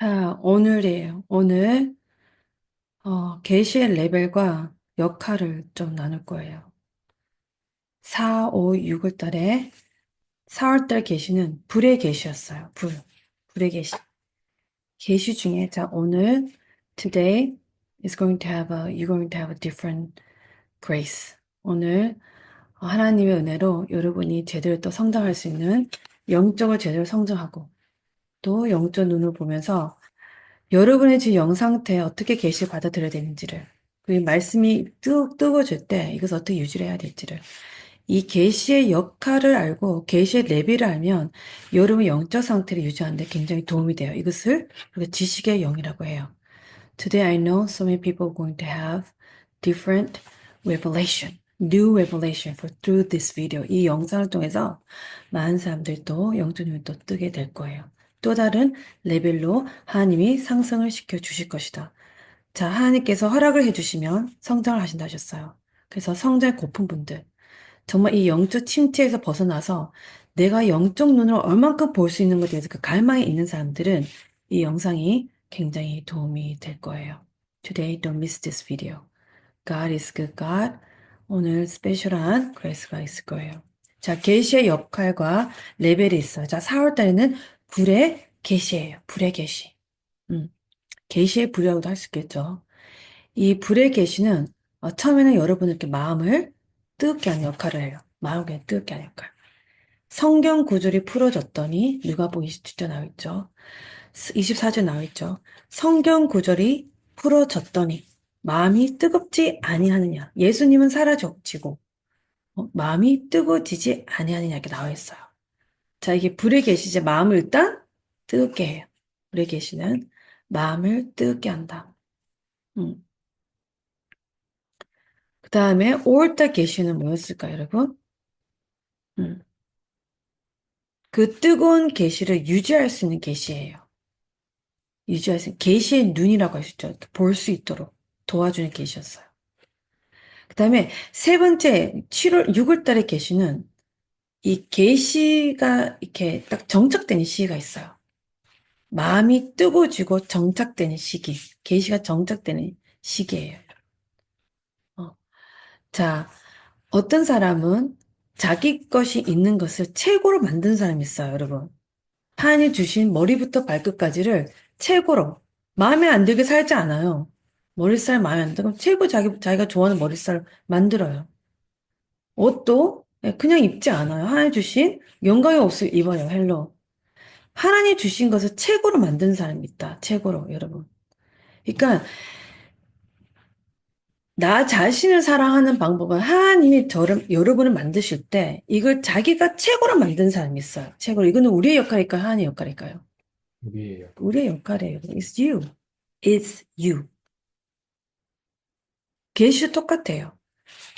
자, 오늘이에요. 오늘 어, 계시의 레벨과 역할을 좀 나눌 거예요. 4, 5, 6월 달에 4월 달 계시는 불의 계시였어요. 불. 불의 계시. 계시 중에 자, 오늘 today is going to have a you're going to have a different grace. 오늘 어, 하나님의 은혜로 여러분이 제대로 또 성장할 수 있는 영적으로 제대로 성장하고 또 영적 눈을 보면서 여러분의 지금 영 상태에 어떻게 계시를 받아들여야 되는지를 그 말씀이 뜨, 뜨거워질 때 이것을 어떻게 유지를 해야 될지를 이 계시의 역할을 알고 계시의 레벨을 알면 여러분 영적 상태를 유지하는데 굉장히 도움이 돼요. 이것을 우리가 지식의 영이라고 해요. Today I know so many people are going to have different revelation, new revelation for through this video. 이 영상을 통해서 많은 사람들이 또 영적 눈이 또 뜨게 될 거예요. 또 다른 레벨로 하나님이 상승을 시켜 주실 것이다. 자, 하나님께서 허락을 해주시면 성장을 하신다 하셨어요. 그래서 성장 고픈 분들, 정말 이 영적 침체에서 벗어나서 내가 영적 눈으로 얼만큼 볼 수 있는 것에 대해서 그 갈망이 있는 사람들은 이 영상이 굉장히 도움이 될 거예요. Today, don't miss this video. God is good God. 오늘 스페셜한 그레이스가 있을 거예요. 자, 계시의 역할과 레벨이 있어요. 자, 4월 달에는 불의 계시예요. 불의 계시. 음. 계시의 불이라고도 할 수 있겠죠. 이 불의 계시는 어, 처음에는 여러분을 이렇게 마음을 뜨겁게 하는 역할을 해요. 마음을 뜨겁게 하는 역할. 성경 구절이 풀어졌더니 누가복음 27절 나와 있죠. 24절 나와 있죠. 성경 구절이 풀어졌더니 마음이 뜨겁지 아니하느냐. 예수님은 사라졌지고 어, 마음이 뜨거워지지 아니하느냐 이렇게 나와 있어요. 자, 이게 불에 계시지 마음을 일단 뜨겁게 해요. 불에 계시는 마음을 뜨겁게 한다. 음. 그 다음에 5월달 계시는 뭐였을까요, 여러분? 음. 그 뜨거운 계시를 유지할 수 있는 계시예요. 유지할 수 있는 계시의 눈이라고 할 수 있죠. 볼 수 있도록 도와주는 계시였어요. 그 다음에 세 번째 7월 6월 달에 계시는 이 계시가 이렇게 딱 정착되는 시기가 있어요. 마음이 뜨거워지고 정착되는 시기. 계시가 정착되는 시기예요. 어. 자, 어떤 사람은 자기 것이 있는 것을 최고로 만든 사람이 있어요, 여러분. 하나님 주신 머리부터 발끝까지를 최고로 마음에 안 들게 살지 않아요. 머리살 마음에 안 들면 최고 자기, 자기가 좋아하는 머리살을 만들어요. 옷도 그냥 입지 않아요. 하나님 주신 영광의 옷을 입어요. 헬로. 하나님 주신 것을 최고로 만든 사람이 있다. 최고로, 여러분. 그러니까 나 자신을 사랑하는 방법은 하나님이 저를, 여러분을 만드실 때 이걸 자기가 최고로 만든 사람이 있어요. 최고로. 이거는 우리의 역할일까요? 하나님의 역할일까요? 우리예요. 우리의 역할이에요. It's you. It's you. 계시도 똑같아요.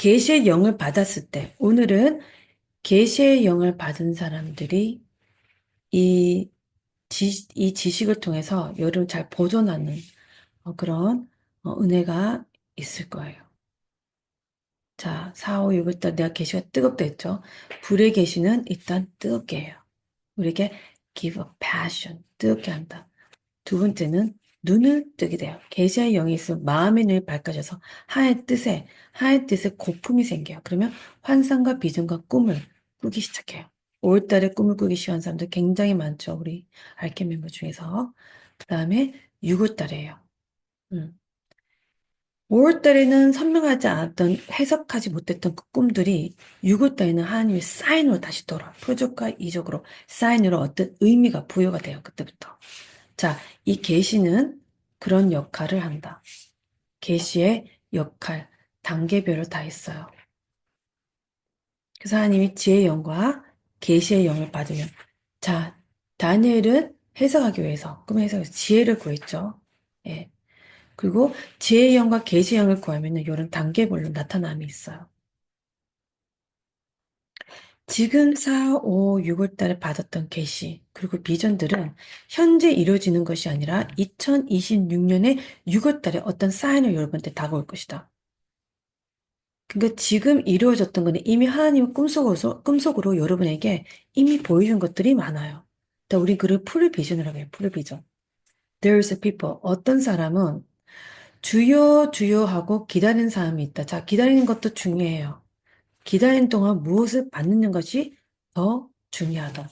계시의 영을 받았을 때 오늘은 계시의 영을 받은 사람들이 이, 지, 이 지식을 통해서 여러분 잘 보존하는 어, 그런 어, 은혜가 있을 거예요. 자, 4, 5, 6월 달 내가 계시가 뜨겁다 했죠. 불의 계시는 일단 뜨겁게 해요. 우리에게 give a passion, 뜨겁게 한다. 두 번째는 눈을 뜨게 돼요. 계시의 영이 있으면 마음의 눈이 밝아져서 하의 뜻에, 하의 뜻에 고품이 생겨요. 그러면 환상과 비전과 꿈을 꾸기 시작해요. 5월달에 꿈을 꾸기 시작한 사람들 굉장히 많죠. 우리 알케 멤버 중에서. 그 다음에 6월달이에요. 음. 5월달에는 선명하지 않았던 해석하지 못했던 그 꿈들이 6월달에는 하나님의 사인으로 다시 돌아 표적과 이적으로 사인으로 어떤 의미가 부여가 돼요. 그때부터. 자, 이 계시는 그런 역할을 한다. 계시의 역할, 단계별로 다 있어요. 그래서 하나님이 지혜의 영과 계시의 영을 받으면 자, 다니엘은 해석하기 위해서 꿈의 해석에서 지혜를 구했죠. 예. 그리고 지혜의 영과 계시의 영을 구하면은 이런 단계별로 나타남이 있어요. 지금 4, 5, 6월 달에 받았던 계시 그리고 비전들은 현재 이루어지는 것이 아니라 2026년에 6월 달에 어떤 사인을 여러분한테 다가올 것이다. 그러니까 지금 이루어졌던 거는 이미 하나님의 꿈속으로, 꿈속으로 여러분에게 이미 보여준 것들이 많아요. 우리 그를 풀 비전이라고 해요. 풀 비전. There's a people. 어떤 사람은 주여 주여 하고 기다리는 사람이 있다. 자, 기다리는 것도 중요해요. 기다리는 동안 무엇을 받는 것이 더 중요하다.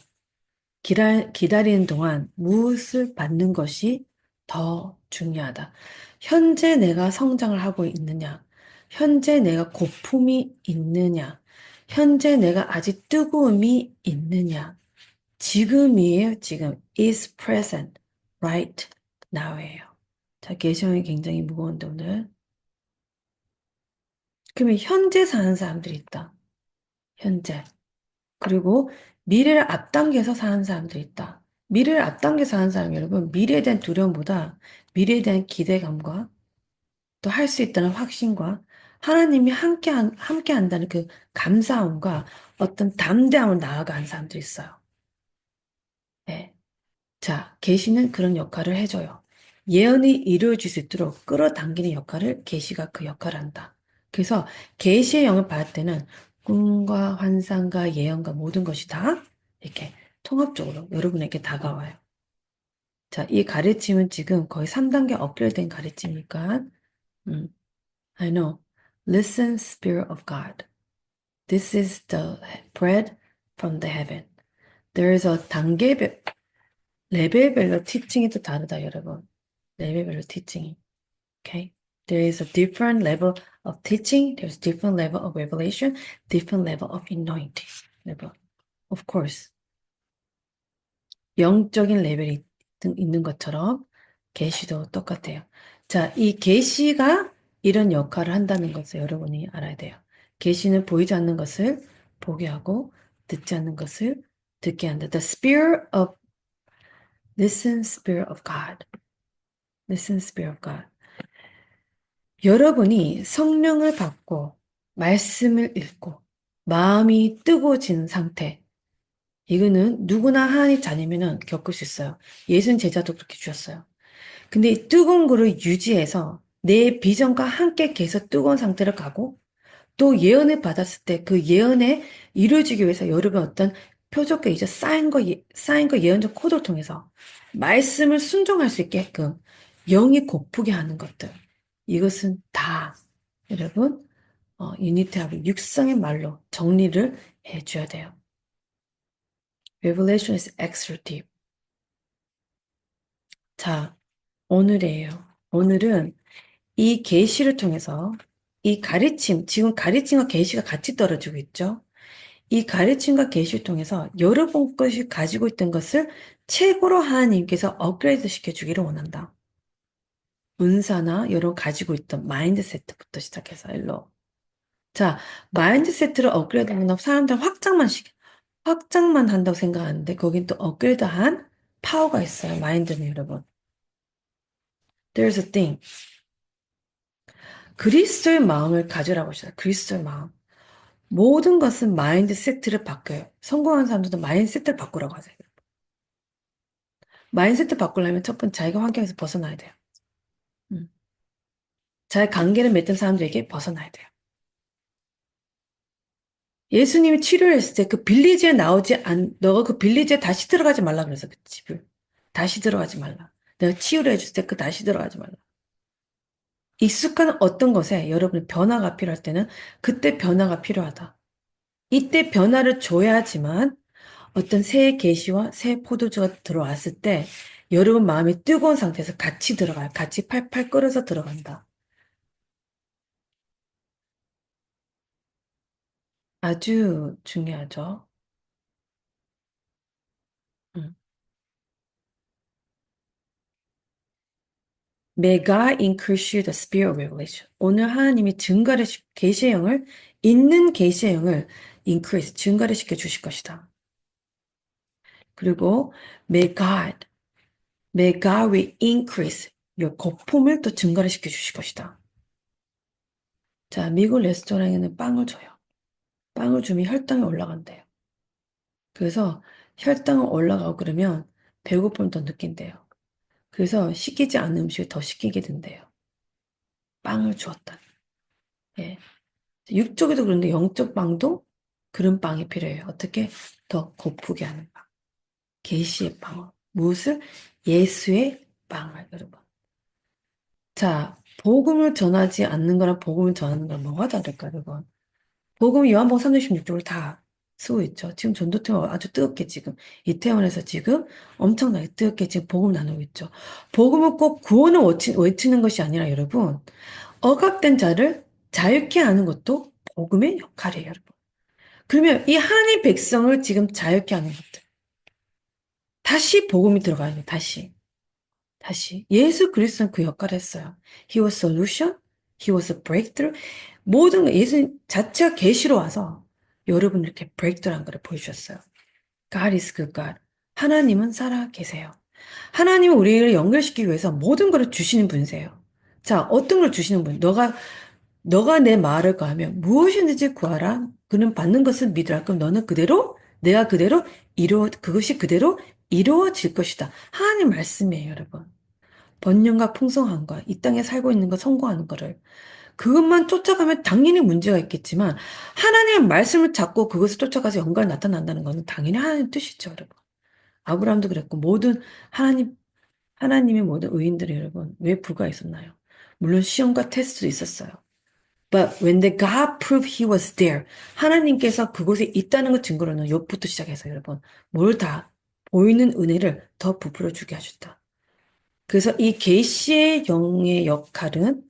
기다, 기다리는 동안 무엇을 받는 것이 더 중요하다. 현재 내가 성장을 하고 있느냐? 현재 내가 고품이 있느냐? 현재 내가 아직 뜨거움이 있느냐? 지금이에요, 지금. is present, right now예요. 자, 개성이 굉장히 무거운데, 오늘. 그러면 현재 사는 사람들이 있다. 현재. 그리고 미래를 앞당겨서 사는 사람들이 있다. 미래를 앞당겨서 사는 사람 여러분, 미래에 대한 두려움보다 미래에 대한 기대감과 또 할 수 있다는 확신과 하나님이 함께, 한, 함께 한다는 그 감사함과 어떤 담대함을 나아가는 사람들이 있어요. 네. 자, 계시는 그런 역할을 해줘요. 예언이 이루어질 수 있도록 끌어당기는 역할을 계시가 그 역할을 한다. 그래서 계시의 영을 받을 때는 꿈과 환상과 예언과 모든 것이 다 이렇게 통합적으로 여러분에게 다가와요. 자, 이 가르침은 지금 거의 3단계 업그레이드된 가르침이니까 음, I know. Listen, Spirit of God. This is the bread from the heaven. A 단계별, 레벨별로 티칭이 또 다르다, 여러분. 레벨별로 티칭이. Okay? There is a different level of teaching. There's different level of revelation, different level of anointing. 여러분. Of course. 영적인 레벨이 있는 것처럼 계시도 똑같아요. 자, 이 계시가 이런 역할을 한다는 것을 여러분이 알아야 돼요. 계시는 보이지 않는 것을 보게 하고 듣지 않는 것을 듣게 한다. The spirit of listen spirit of God. Listen spirit of God. 여러분이 성령을 받고 말씀을 읽고 마음이 뜨거워진 상태. 이거는 누구나 하나님 자녀면은 겪을 수 있어요. 예수는 제자도 그렇게 주셨어요. 근데 이 뜨거운 거를 유지해서 내 비전과 함께 계속 뜨거운 상태를 가고 또 예언을 받았을 때 그 예언에 이루어지기 위해서 여러분 어떤 표적과 이제 쌓인 거, 예- 쌓인 거 예언적 코드를 통해서 말씀을 순종할 수 있게끔 영이 고프게 하는 것들. 이것은 다 여러분 어, 유니티하고 육성의 말로 정리를 해줘야 돼요. Revelation is deep. 자, 오늘이에요. 오늘은 이 계시를 통해서 이 가르침, 지금 가르침과 계시가 같이 떨어지고 있죠. 이 가르침과 계시를 통해서 여러분 것이 가지고 있던 것을 최고로 하나님께서 업그레이드 시켜주기를 원한다. 은사나 여러분 가지고 있던 마인드세트부터 시작해서 일로. 자, 마인드세트를 업그레이드 한다고 사람들은 확장만 시, 확장만 한다고 생각하는데 거긴 또 업그레이드한 파워가 있어요. 마인드는 여러분. There's a thing. 그리스도의 마음을 가지라고 하시다. 그리스도의 마음. 모든 것은 마인드 세트를 바꿔요. 성공한 사람들도 마인드 세트를 바꾸라고 하세요. 마인드 세트 바꾸려면 첫 번째 자기가 환경에서 벗어나야 돼요. 음. 자기 관계를 맺던 사람들에게 벗어나야 돼요. 예수님이 치료를 했을 때 그 빌리지에 나오지 않, 너가 그 빌리지에 다시 들어가지 말라 그래서 그 집을. 다시 들어가지 말라. 내가 치유를 해줄 때 그 다시 들어가지 말라. 익숙한 어떤 것에 여러분이 변화가 필요할 때는 그때 변화가 필요하다. 이때 변화를 줘야지만 어떤 새 계시와 새 포도주가 들어왔을 때 여러분 마음이 뜨거운 상태에서 같이 들어가요. 같이 팔팔 끓어서 들어간다. 아주 중요하죠. 음. May God increase you the spirit of revelation. 오늘 하나님이 증가를 시, 계시의 영을 있는 계시의 영을 increase 증가를 시켜 주실 것이다. 그리고 may God may God will increase your 거품을 또 증가를 시켜 주실 것이다. 자, 미국 레스토랑에는 빵을 줘요. 빵을 주면 혈당이 올라간대요. 그래서 혈당이 올라가고 그러면 배고픔을 더 느낀대요. 그래서 시키지 않은 음식을 더 시키게 된대요. 빵을 주었다. 예. 육적에도 그런데 영적 빵도 그런 빵이 필요해요. 어떻게 더 고프게 하는 빵. 계시의 빵. 무엇을? 예수의 빵을 여러분. 자, 복음을 전하지 않는 거랑 복음을 전하는 건 뭐가 다를까, 여러분? 복음은 요한복음 3장 16절을 다 쓰고 있죠. 지금 전도팀은 아주 뜨겁게 지금 이태원에서 지금 엄청나게 뜨겁게 지금 복음 나누고 있죠. 복음은 꼭 구원을 외치, 외치는 것이 아니라 여러분, 억압된 자를 자유케 하는 것도 복음의 역할이에요, 여러분. 그러면 이 하나님 백성을 지금 자유케 하는 것들. 다시 복음이 들어가야 돼요, 다시. 다시. 예수 그리스도는 그 역할을 했어요. He was solution, He was a breakthrough. 모든 거 예수 자체가 계시로 와서 여러분 이렇게 breakthrough한 거를 보여주셨어요. God is good God. 하나님은 살아 계세요. 하나님은 우리를 연결시키기 위해서 모든 것을 주시는 분이세요. 자, 어떤 걸 주시는 분? 너가 너가 내 말을 구하면 무엇이든지 구하라. 그는 받는 것을 믿으라. 그럼 너는 그대로 내가 그대로 이루어 그것이 그대로 이루어질 것이다. 하나님 말씀이에요, 여러분. 번영과 풍성함과 이 땅에 살고 있는 거 성공하는 거를 그것만 쫓아가면 당연히 문제가 있겠지만 하나님의 말씀을 잡고 그것을 쫓아가서 영광이 나타난다는 것은 당연히 하나님 뜻이죠, 여러분. 아브라함도 그랬고 모든 하나님 하나님의 모든 의인들이 여러분 왜 불가했었나요? 물론 시험과 테스트도 있었어요. But when the God proved he was there, 하나님께서 그곳에 있다는 것 증거로는 욥부터 시작해서 여러분 뭘 다 보이는 은혜를 더 부풀어 주게 하셨다. 그래서 이 계시의 영의 역할은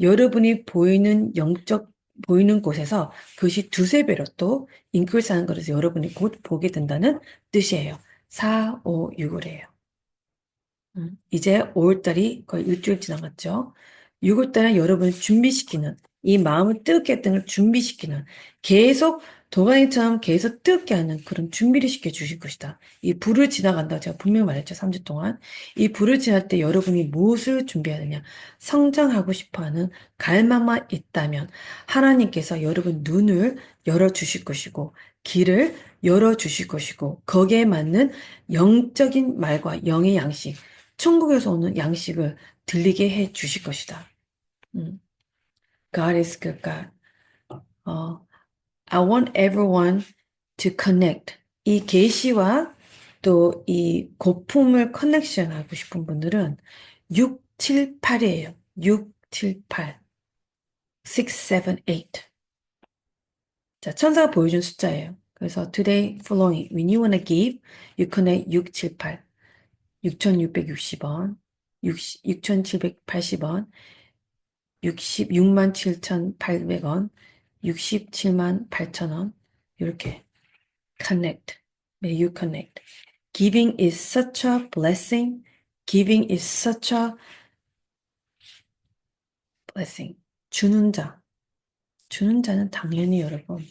여러분이 보이는 영적 보이는 곳에서 그것이 두세 배로 또 인크리스하는 것에서 여러분이 곧 보게 된다는 뜻이에요. 4, 5, 6월이에요. 음, 이제 5월달이 거의 일주일 지나갔죠. 6월달에 여러분을 준비시키는 이 마음을 뜨겁게 했던 걸 준비시키는 계속 도가니처럼 계속 뜨겁게 하는 그런 준비를 시켜 주실 것이다. 이 불을 지나간다. 제가 분명히 말했죠. 3주 동안. 이 불을 지날 때 여러분이 무엇을 준비해야 되냐. 성장하고 싶어 하는 갈망만 있다면 하나님께서 여러분 눈을 열어 주실 것이고 길을 열어 주실 것이고 거기에 맞는 영적인 말과 영의 양식, 천국에서 오는 양식을 들리게 해 주실 것이다. 음. God is good God. 어, I want everyone to connect. 이 계시와 또 이 고품을 커넥션 하고 싶은 분들은 6, 7, 8이에요. 6, 7, 8. 6, 7, 8. 자, 천사가 보여준 숫자예요. 그래서 today following when you wanna give, you connect 6, 7, 8. 6,660원, 6,780원, 66만 7,800원, 67만 8천원, 이렇게 connect. May you connect. Giving is such a blessing. Giving is such a blessing. 주는 자. 주는 자는 당연히 여러분,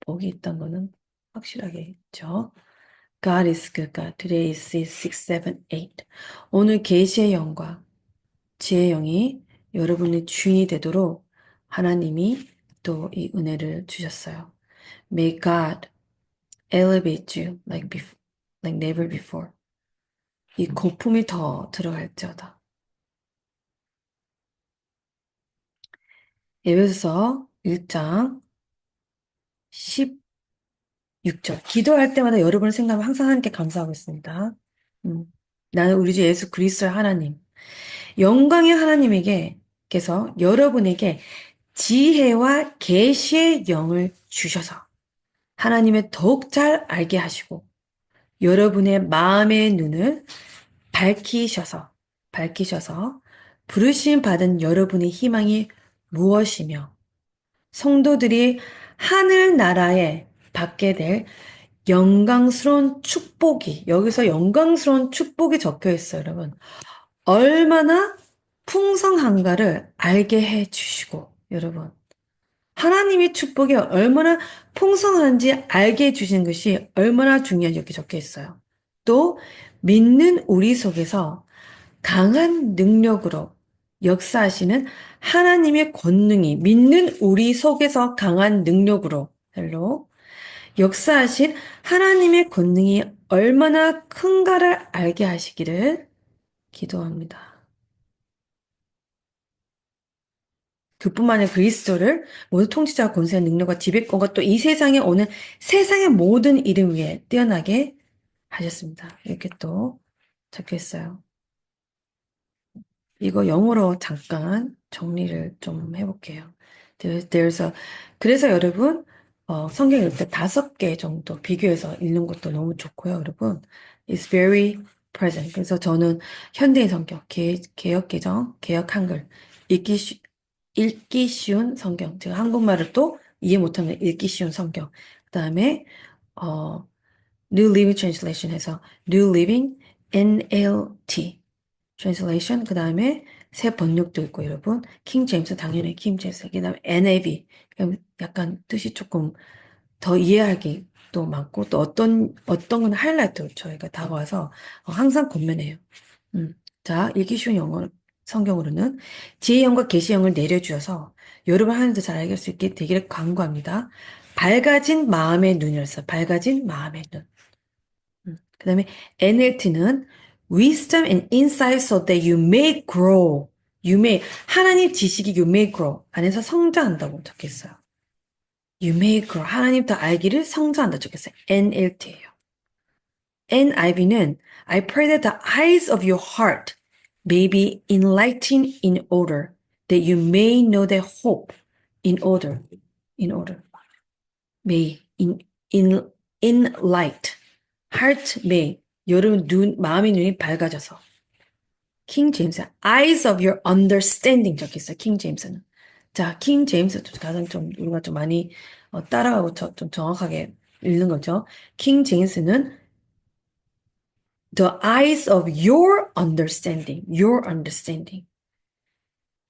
복이 있다는 거는 확실하게 있죠. God is good God. Today is 6, 7, 8. 오늘 계시의 영과 지혜의 영이 여러분의 주인이 되도록 하나님이 또 이 은혜를 주셨어요. May God elevate you like before, like never before. 이 고품이 더 들어갈지어다. 에베소서 1장 16절. 기도할 때마다 여러분을 생각하면 항상 하나님께 감사하고 있습니다. 음, 나는 우리 주 예수 그리스도의 하나님, 영광의 하나님에게 께서 여러분에게 지혜와 계시의 영을 주셔서 하나님의 더욱 잘 알게 하시고 여러분의 마음의 눈을 밝히셔서 밝히셔서 부르심 받은 여러분의 희망이 무엇이며 성도들이 하늘 나라에 받게 될 영광스러운 축복이 여기서 영광스러운 축복이 적혀 있어요, 여러분. 얼마나 풍성한가를 알게 해 주시고 여러분 하나님의 축복이 얼마나 풍성한지 알게 해 주신 것이 얼마나 중요한지 이렇게 적혀 있어요. 또 믿는 우리 속에서 강한 능력으로 역사하시는 하나님의 권능이 믿는 우리 속에서 강한 능력으로 헬로 역사하신 하나님의 권능이 얼마나 큰가를 알게 하시기를 기도합니다. 그뿐만 아니라 그리스도를 모든 통치자와 권세와 능력과 지배권과 또 이 세상에 오는 세상의 모든 이름 위에 뛰어나게 하셨습니다. 이렇게 또 적혀 있어요. 이거 영어로 잠깐 정리를 좀 해볼게요. There- There's 그래서 여러분, 어, 성경 읽을 때 다섯 개 정도 비교해서 읽는 것도 너무 좋고요, 여러분. It's very present. 그래서 저는 현대인 성경, 개, 개역 개정, 개역 한글, 읽기, 쉬, 읽기 쉬운 성경. 제가 한국말을 또 이해 못하면 읽기 쉬운 성경. 그 다음에, 어, New Living Translation 해서 New Living NLT translation 그 다음에 새 번역도 있고 여러분 킹 제임스 당연히 킹 제임스 그 다음에 그럼 약간 뜻이 조금 더 이해하기 또 많고 또 어떤 어떤 건 하이라이트 저희가 다가와서 어, 항상 권면해요. 음. 자 읽기 쉬운 영어 성경으로는 지혜형과 계시형을 내려주어서 여러분 하나도 잘 알게 수 있게 되기를 간구합니다. 밝아진 마음의 눈이었어. 밝아진 마음의 눈. 음. 그 다음에 NLT는 wisdom and insight so that you may grow. You may 하나님 지식이 you may grow 안에서 성장한다고 적혔어요. You may grow 하나님 더 알기를 성장한다 적혔어요. NLT예요. NIV는 I pray that the eyes of your heart may be enlightened in order that you may know the hope in order in order may in in in light heart may 여러분 눈 마음의 눈이 밝아져서 킹 제임스 eyes of your understanding 적혀 있어요. 킹 제임스는 자, 킹 제임스도 가장 좀 우리가 좀 많이 어, 따라가고 저, 좀 정확하게 읽는 거죠. 킹 제임스는 the eyes of your understanding, your understanding,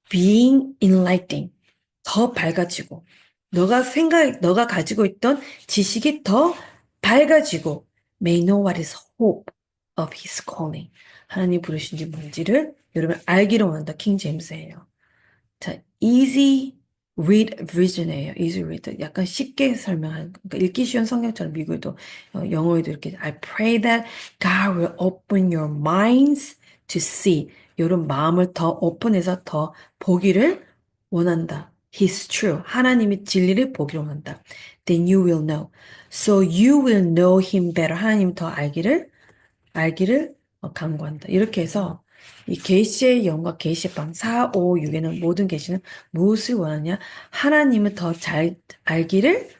being enlightening, 더 밝아지고, 너가 생각, 너가 가지고 있던 지식이 더 밝아지고, may know what is hope of his calling. 하나님 부르신지 뭔지를 여러분 알기로 원한다. 킹 제임스예요. 자, easy read vision이에요. easy read. 약간 쉽게 설명한, 그러니까 읽기 쉬운 성경처럼 미국에도, 어, 영어에도 이렇게, I pray that God will open your minds to see. 이런 마음을 더 오픈해서 더 보기를 원한다. He's true. 하나님이 진리를 보기를 원한다. Then you will know. So you will know him better. 하나님 더 알기를, 알기를 어, 강구한다. 이렇게 해서 이 계시의 영과 계시의 방 4, 5, 6에는 모든 계시는 무엇을 원하냐? 하나님을 더 잘 알기를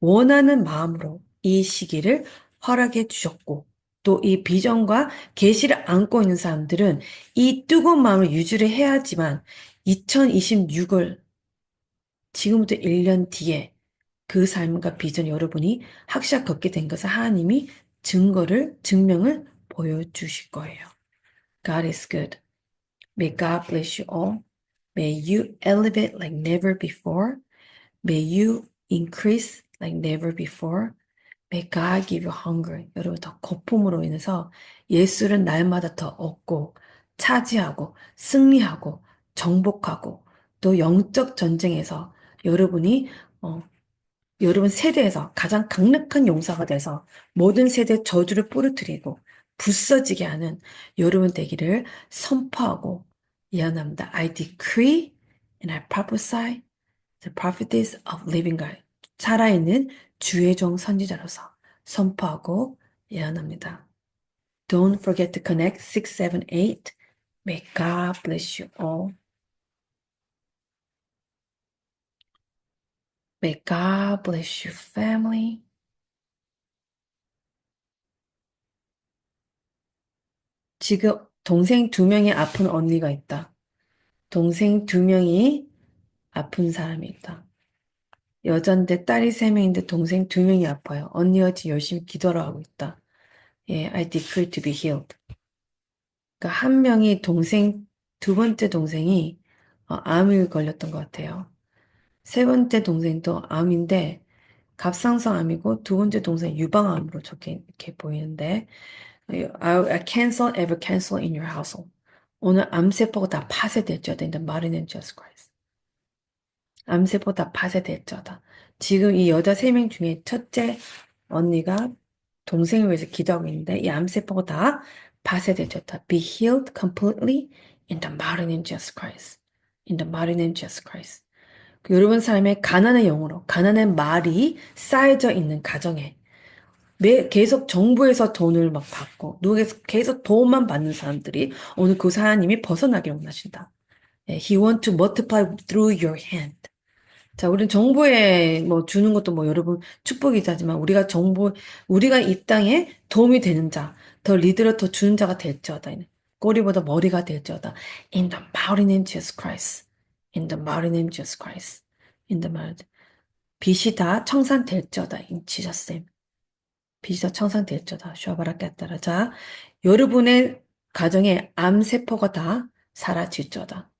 원하는 마음으로 이 시기를 허락해 주셨고 또 이 비전과 계시를 안고 있는 사람들은 이 뜨거운 마음을 유지를 해야지만 2026을 지금부터 1년 뒤에 그 삶과 비전 여러분이 확실하게 걷게 된 것을 하나님이 증거를 증명을 보여주실 거예요. God is good. May God bless you all. May you elevate like never before. May you increase like never before. May God give you hunger. 여러분 더 거품으로 인해서 예수를 날마다 더 얻고 차지하고 승리하고 정복하고 또 영적 전쟁에서 여러분이 어, 여러분 세대에서 가장 강력한 용사가 돼서 모든 세대 저주를 부르뜨리고 부서지게 하는 여러분 되기를 선포하고 예언합니다. I decree and I prophesy the prophetess of living God. 살아있는 주의 종 선지자로서 선포하고 예언합니다. Don't forget to connect 678. May God bless you all. May God bless your family. 지금 동생 두 명이 아픈 언니가 있다. 동생 두 명이 아픈 사람이 있다. 여잔데 딸이 세 명인데 동생 두 명이 아파요. 언니가 지금 열심히 기도를 하고 있다. 예, I decree to be healed. 그러니까 한 명이 동생, 두 번째 동생이 어, 암을 걸렸던 것 같아요. 세 번째 동생도 암인데 갑상선 암이고 두 번째 동생 유방암으로 저렇게 이렇게 보이는데 I, cancel every cancel in your household. 오늘 암세포가 다 파쇄될지어다. In the mighty name Jesus Christ. 암세포 다 파쇄될지어다. 지금 이 여자 세 명 중에 첫째 언니가 동생을 위해서 기도하고 있는데 이 암세포가 다 파쇄될지어다. Be healed completely in the mighty name Jesus Christ. In the mighty name Jesus Christ. 그 여러분 삶에 가난의 영으로 가난의 말이 쌓여져 있는 가정에 매, 계속 정부에서 돈을 막 받고, 누구에서 계속 도움만 받는 사람들이 오늘 그 하나님이 벗어나기를 원하신다. 예, He want to multiply through your hand. 자, 우리는 정부에 뭐 주는 것도 뭐 여러분 축복이자지만 우리가 정부, 우리가 이 땅에 도움이 되는 자, 더 리더를 더 주는 자가 될지어다. 꼬리보다 머리가 될지어다. In the mighty name Jesus Christ. In the mighty name Jesus Christ. In the mighty. 빛이 다 청산될지어다. In Jesus name. 빛이 다 청산될지어다. 슈아바라케따라. 자, 여러분의 가정에 암세포가 다 사라질지어다.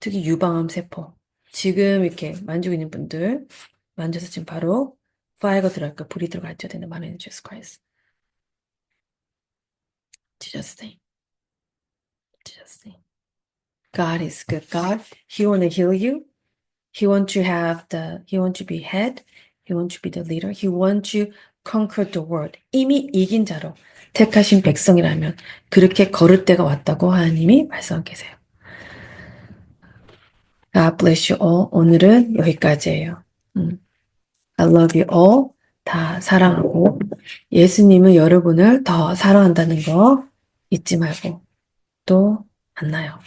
특히 유방암 세포. 지금 이렇게 만지고 있는 분들 만져서 지금 바로 파이어가 들어갈까 불이 mighty name of Jesus Christ. Jesus name. Jesus name. God is good. God, He want to heal you. He want to have the, He want to be head. He want to be the leader. He want to conquer the world. 이미 이긴 자로 택하신 백성이라면 그렇게 걸을 때가 왔다고 하나님이 말씀하고 계세요. God bless you all. 오늘은 여기까지예요. 음. I love you all. 다 사랑하고 예수님은 여러분을 더 사랑한다는 거 잊지 말고 또 만나요.